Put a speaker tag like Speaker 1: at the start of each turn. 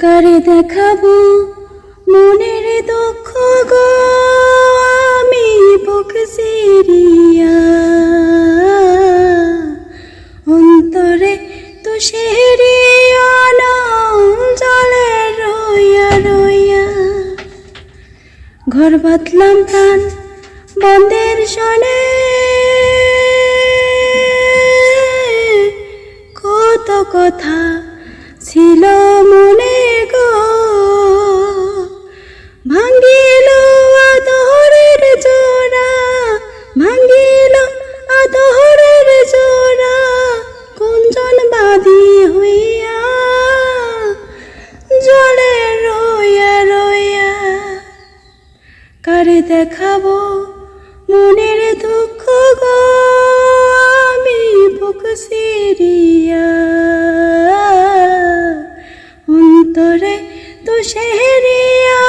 Speaker 1: কারে দেখাবো মনের দুঃখ গো? আমি বুক সিরিয়া। অন্তরে তো শেরিয়ান জলে রইয়া রইয়া। ঘর বাতলাম প্রাণ বন্ধের সনে। কত কথা কারে দেখাবো মনের দুঃখ গো আমি বুক সিরিয়া। অন্তরে তো শেহরিয়া